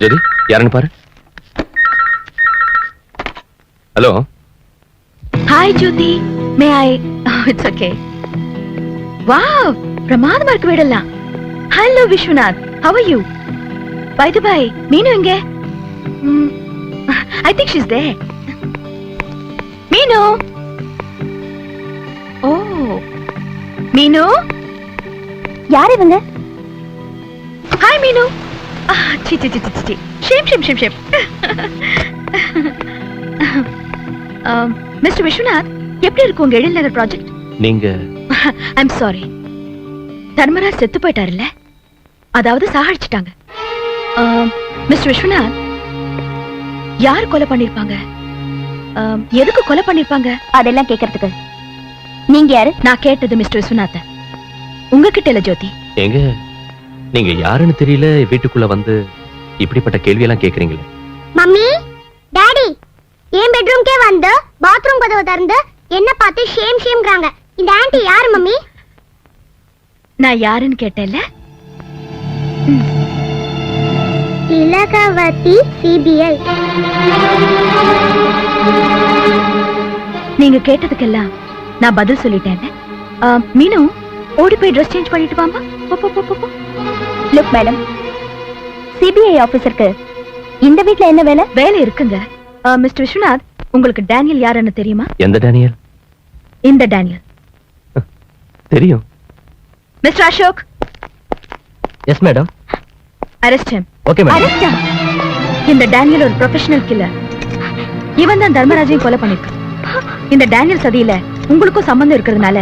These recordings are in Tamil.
ஜோதி யாருன்னு பாரு hello hi Jyothi may I it's okay wow பிரமாதமா இருக்கு வீடெல்லாம் hello Viswanath how are you bye to bye Meenu எங்க ஐ திங்க் ஷீஸ் தேர் மீனு ஓ மீனு யார் இவங்க? ஹாய் மீனு ஆ, சி சி சி C shame shame shame shame mister Viswanath எப்படி இருக்கு உங்க எழில் நகர் ப்ராஜெக்ட் நீங்க? ஐம் சாரி தர்மராஜ் செத்து போயிட்டாருல்ல? அதாவது சாகடிச்சிட்டாங்க மிஸ்டர் விஸ்வநாத் யார் கொலை பண்ணிருப்பாங்க? எதுக்கு கொலை பண்ணிருப்பாங்க? அதெல்லாம் கேக்குறதுக்கு. நீங்க யாரு? நான் கேட்டது மிஸ்டர் விஸ்வநாத. உங்ககிட்ட இல்ல ஜோதி. எங்க? நீங்க யாருன்னு தெரியல வீட்டுக்குள்ள வந்து இப்படிப்பட்ட கேள்வியெல்லாம் கேக்குறீங்களே. மம்மி டாடி என் பெட்ரூம்க்கே வந்து பாத்ரூம் கதவை திறந்து என்ன பார்த்து ஷேம் ஷேம்ங்கறாங்க இந்த ஆன்ட்டி யாரு மம்மி? நான் யாருன்னு கேட்டேன்ல? திலகவதி சிபிஐ நீங்க கேட்டதுக்கெல்லாம் நான் பதில் சொல்லிட்டேன் மீனு ஓடி போய் ட்ரெஸ் சேஞ்ச் பண்ணிட்டு வாமா போ, போ, போ, போ, போ. லுக் மேடம் சிபிஐ ஆபீசருக்கு இந்த வீட்ல என்ன வேலை? வேலை இருக்குங்க. மிஸ்டர் விஸ்வநாத் உங்களுக்கு டேனியல் யாருன்னு தெரியுமா? எந்த டேனியல் இந்த டேனியல் தெரியும். Mister Ashok yes madam arrest him. Okay அரஸ்டா இந்த டேனியல் ஒரு ப்ரொஃபஷனல் கில்லர் இவன் தான் தர்மராஜையும் கொலை பண்ணிருக்கான். இந்த டேனியல் சதியில உங்களுக்கும் சம்பந்தம் இருக்கிறதுனால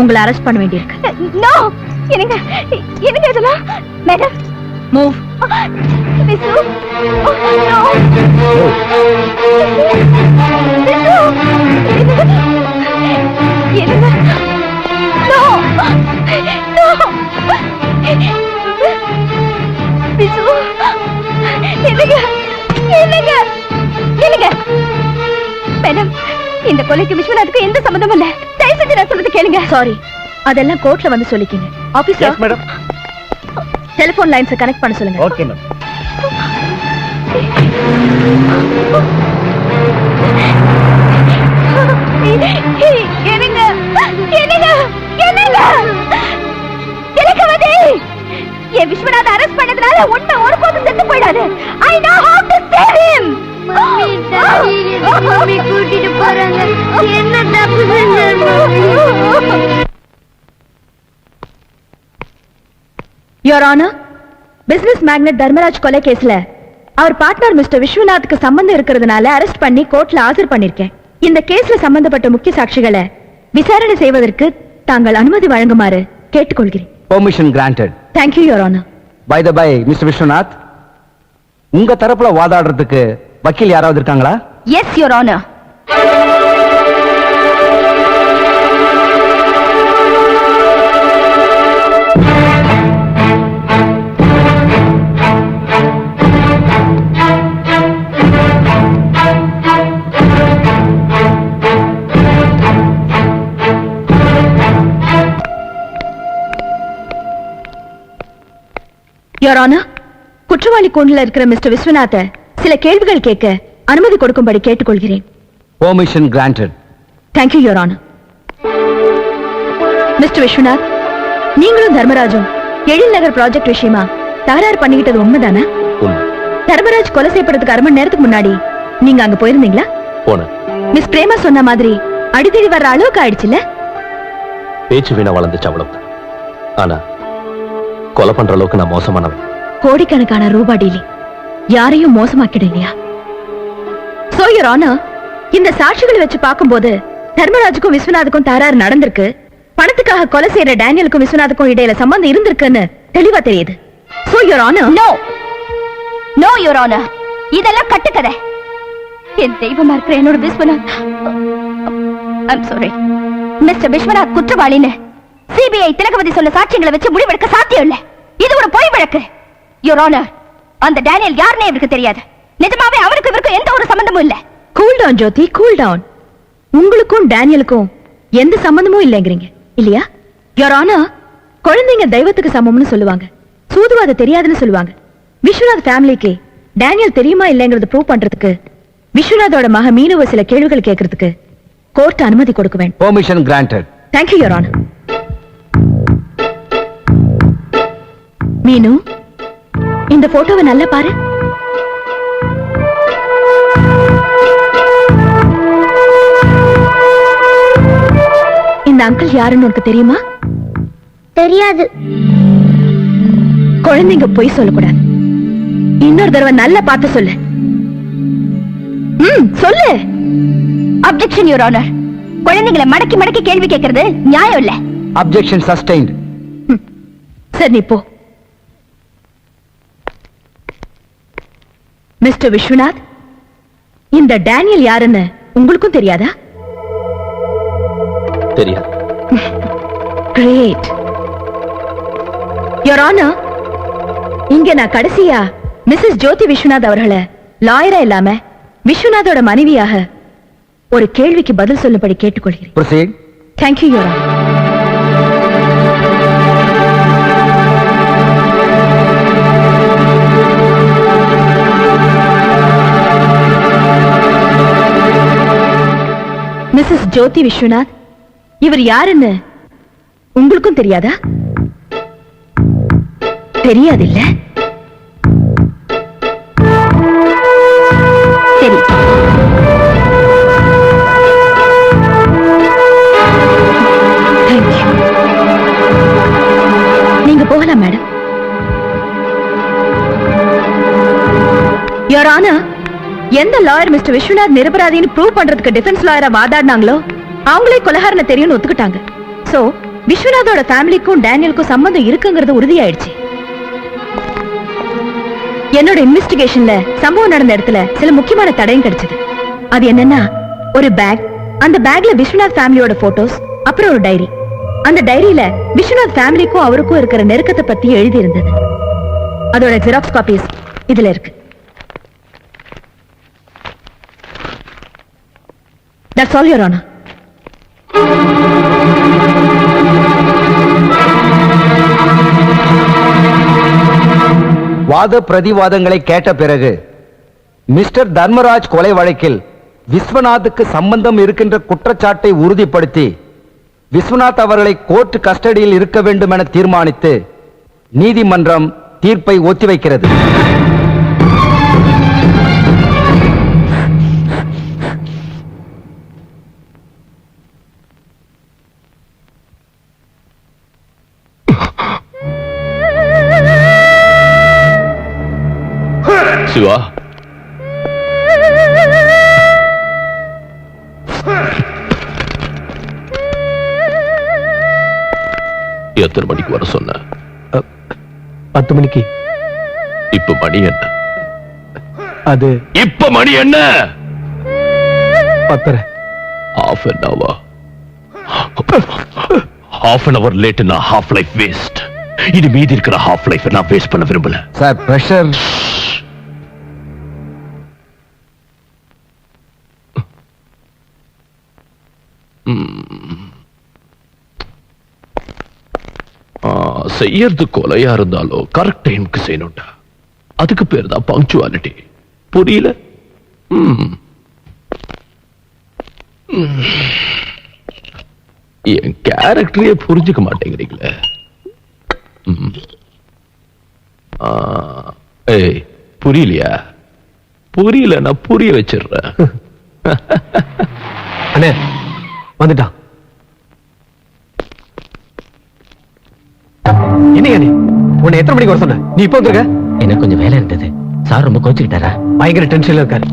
உங்களை அரெஸ்ட் பண்ண வேண்டியிருக்கு. நோ என்னங்க? நோ. விசு. என்னங்க? என்னங்க? என்னங்க? மேடம் இந்த கொலைக்கு விஸ்வநாத்துக்கு எந்த சம்மந்தமும் இல்ல. தயவு செஞ்சு நான் சொல்றது கேளுங்க. சாரி அதெல்லாம் கோர்ட்ல வந்து சொல்லிக்கிங்க. ஆபீஸ்ல மேடம் டெலிபோன் லைன்ஸ் கனெக்ட் பண்ண சொல்லுங்க. ஓகே வந்து என் விஸ்வநாத் அரெஸ்ட் பண்ணதுனால உண்மை ஒருபோதும் செத்து போயிடாது. I know how to save him mummy daddy mummy கூட்டிட்டு போறாங்க. என்ன தப்பு செஞ்சேன் your honour business magnate Dharmaraj கொலை கேஸ்ல அவர் பார்ட்னர் மிஸ்டர் விஸ்வநாத்துக்கு சம்பந்தம் இருக்கிறதுனால அரெஸ்ட் பண்ணி கோர்ட்ல ஆஜர் பண்ணிருக்கேன். இந்த கேஸ்ல சம்பந்தப்பட்ட முக்கிய சாட்சிகளை விசாரணை செய்வதற்கு தாங்கள் அனுமதி வழங்குமாறு கேட்டுக்கொள்கிறேன். Permission granted thank you your honour bye the bye mister Viswanath உங்க தரப்புல வாதாடுறதுக்கு வக்கீல் யாராவது இருக்காங்களா? எஸ் யுவர் ஆனர் யோர் குற்றவாளி கூண்டில் இருக்கிற மிஸ்டர் விஸ்வநாத சில கேள்விகள் கேட்க அனுமதி கொடுக்கும்படி கேட்டுக்கொள்கிறேன். Permission granted thank you your honour mister Viswanath நீங்களும் தர்மராஜும் எழில் நகர் ப்ராஜெக்ட் விஷயமா தகராறு பண்ணிக்கிட்டது உண்மைதானே? உண்மை. தர்மராஜ் கொலை செய்யப்படுறதுக்கு அரை மணி நேரத்துக்கு முன்னாடி நீங்க அங்க போயிருந்தீங்களா? போனேன். மிஸ் பிரேமா சொன்ன மாதிரி அடித்தடி வர்ற அளவுக்கு ஆயிடுச்சுல்ல பேச்சு வீணா வளர்ந்துச்சு அவ்வளவு ஆனா கொலை பண்ற அளவுக்கு நான் மோசமானவன். கோடிக்கணக்கான ரூபா டீலி யாரையும் மோசமாக்கிடலையா சோ யுவர் ஆனர் இந்த சாட்சிகளை வச்சு பார்க்கும்போது தர்மராஜுக்கும் விஸ்வநாதுக்கும் தகராறு நடந்திருக்கு. பணத்துக்காக கொலை செய்யற டேனியலுக்கும் விஸ்வநாதுக்கும் இடையில சம்பந்தம் இருந்திருக்குன்னு தெளிவா தெரியுது. So your honour no no your honour இதெல்லாம் கட்டுக்கதை. என் தெய்வமா இருக்கிற என்னோட Viswanath I'm sorry mister Viswanath குற்றவாளின்னு சிபிஐ திலகவதி சொல்ல சாட்சியங்களை வச்சு முடிவெடுக்க சாத்தியம் இல்ல இது ஒரு பொய் வழக்கு. யுவர் ஆனர் அந்த டேனியல் யாருன்னே இவருக்கு தெரியாது. நிஜமாவே அவருக்கு இவருக்கும் எந்த ஒரு சம்பந்தமும் இல்ல. Cool down Jyothi cool down உங்களுக்கும் டேனியலுக்கும் எந்த சம்பந்தமும் இல்லைங்கிறீங்க இல்லையா? யோர் ஆனா குழந்தைங்க தெய்வத்துக்கு சமம்னு சொல்லுவாங்க. சூதுவாத தெரியாதுன்னு சொல்லுவாங்க. விஸ்வநாத் ஃபேமிலிக்கு டேனியல் தெரியுமா இல்லைங்கிறது ப்ரூவ் பண்றதுக்கு விஸ்வநாதோட மக மீனுவ சில கேள்விகள் கேட்கறதுக்கு கோர்ட் அனுமதி கொடுக்க வேண்டும் permission granted thank you your honour Meenu இந்த போட்டோவை நல்லா பாரு. இந்த அங்கிள் யாருன்னு உனக்கு தெரியுமா? தெரியாது. குழந்தைங்க பொய் சொல்லக்கூடாது. இன்னொரு தடவை நல்லா பார்த்து சொல்லு. ம் சொல்லு. அப்ஜெக்ஷன் யுவர் ஆனர் குழந்தைகளை மடக்கி மடக்கி கேள்வி கேட்கறது நியாயம் இல்ல. அப்ஜெக்ஷன் சஸ்டைன்ட் சரி நீ போ. மிஸ்டர் விஸ்வநாத் இந்த டேனியல் யாருன்னு உங்களுக்கும் தெரியாதா? தெரியாது. கிரேட் யோர் ஆனர் இங்க நான் கடைசியா மிஸ்ஸஸ் ஜோதி விஸ்வநாத் அவர்களை லாயரா இல்லாம விஸ்வநாதோட மனைவியாக ஒரு கேள்விக்கு பதில் சொல்லும்படி கேட்டுக்கொள்கிறேன். Thank you your honour Mrs Jyothi Viswanath இவர் யாருன்னு உங்களுக்கும் தெரியாதா? தெரியாதில்ல? சரி. நீங்க போகலாம் மேடம் யோர் எந்த லாயர் மிஸ்டர் விஸ்வநாத் நிரபராதின்னு ப்ரூவ் பண்றதுக்கு டிஃபென்ஸ் லாயரா வாதாடினாங்களோ அவங்களே கொலகாரனை தெரியும்னு ஒத்துக்கிட்டாங்க. சோ விஸ்வநாதோட ஃபேமிலிக்கும் டேனியலுக்கும் சம்பந்தம் இருக்குங்கிறது உறுதியாயிடுச்சு. என்னோட இன்வெஸ்டிகேஷன்ல சம்பவம் நடந்த இடத்துல சில முக்கியமான தடயம் கிடைச்சது. அது என்னன்னா ஒரு பேக் அந்த பேக்ல விஸ்வநாத் ஃபேமிலியோட போட்டோஸ் அப்புறம் ஒரு டைரி அந்த டைரியில விஸ்வநாத் ஃபேமிலிக்கும் அவருக்கும் இருக்கிற நெருக்கத்தை பத்தி எழுதி இருந்தது அதோட ஜெராக்ஸ் காப்பீஸ் இதுல இருக்கு. That's all, Your Honor. வாத பிரதிவாதங்களை கேட்ட பிறகு மிஸ்டர் தர்மராஜ் கொலை வழக்கில் விஸ்வநாத்துக்கு சம்பந்தம் இருக்கின்ற குற்றச்சாட்டை உறுதிப்படுத்தி விஸ்வநாத் அவர்களை கோர்ட் கஸ்டடியில் இருக்க வேண்டும் என தீர்மானித்து நீதிமன்றம் தீர்ப்பை ஒத்திவைக்கிறது சிவா. எத்தனை மணிக்கு வர சொன்ன? பத்து மணிக்கு. இப்ப மணி என்ன? அது இப்ப மணி என்ன? பத்தரை. Half an hour. Half an hour late நான் half life waste. இது மீதி இருக்கிற half life நான் வேஸ்ட் பண்ண விரும்பல. சார் பிரஷர் செய்யறது கொலையா இருந்தாலும் கரெக்ட் டைமுக்கு செய்யணும்டா. அதுக்கு பேர் தான் பங்க்சுவாலிட்டி புரியல? என் கேரக்டரையே புரிஞ்சுக்க மாட்டேங்கிறீங்களே. ஏய் புரியலையா? புரியல நான் புரிய வச்சிடுறேன். அண்ணே வந்துட்டான். என்ன நீ? உன்னை எத்தனை மணிக்கு வர சொன்ன? நீ இப்போ வந்திருக்க? எனக்கு கொஞ்சம் வேலை இருந்தது. சார் ரொம்ப கோச்சுக்கிட்டாரா? பயங்கர டென்ஷன்ல இருக்காரு.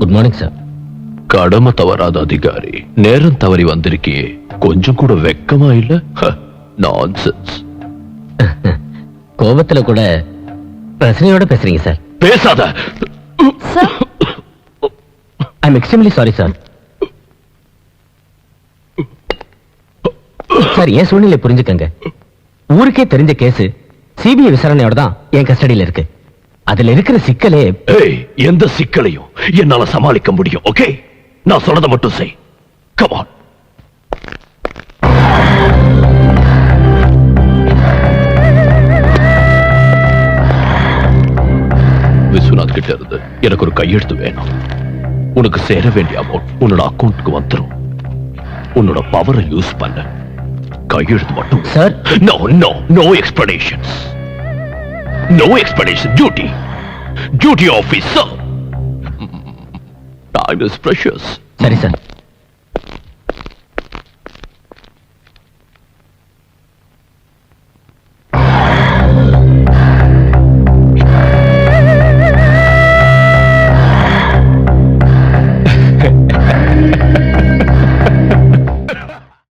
குட் மார்னிங் சார் கடமை தவறாத அதிகாரி. நேரம் தவறி வந்திருக்கியே. கொஞ்சம் கூட வெக்கமா இல்ல? நான்சென்ஸ் கோபத்துல கூட பிரச்சனையோட பேசுறீங்க சார் பேசாத. I I'm extremely sorry sir sir என் சூழ்நிலை புரிஞ்சுக்கங்க. ஊருக்கே தெரிஞ்ச கேஸ் சிபிஐ விசாரணையோட தான் என் கஸ்டடியில் இருக்கு. அதுல இருக்கிற சிக்கலே எந்த சிக்கலையும் என்னால சமாளிக்க முடியும் ஓகே? நான் சொன்னதை மட்டும் செய். கமான் விஸ்வநாத் கிட்ட இருந்து எனக்கு ஒரு கையெழுத்து வேணும். உனக்கு சேர வேண்டிய அமௌண்ட் உன்னோட அக்கௌண்ட்டுக்கு வந்துரும். உன்னோட பவரை யூஸ் பண்ண. கையெழுத்து மட்டும் sir no no no explanations no explanation duty duty officer time is precious. சரி சார்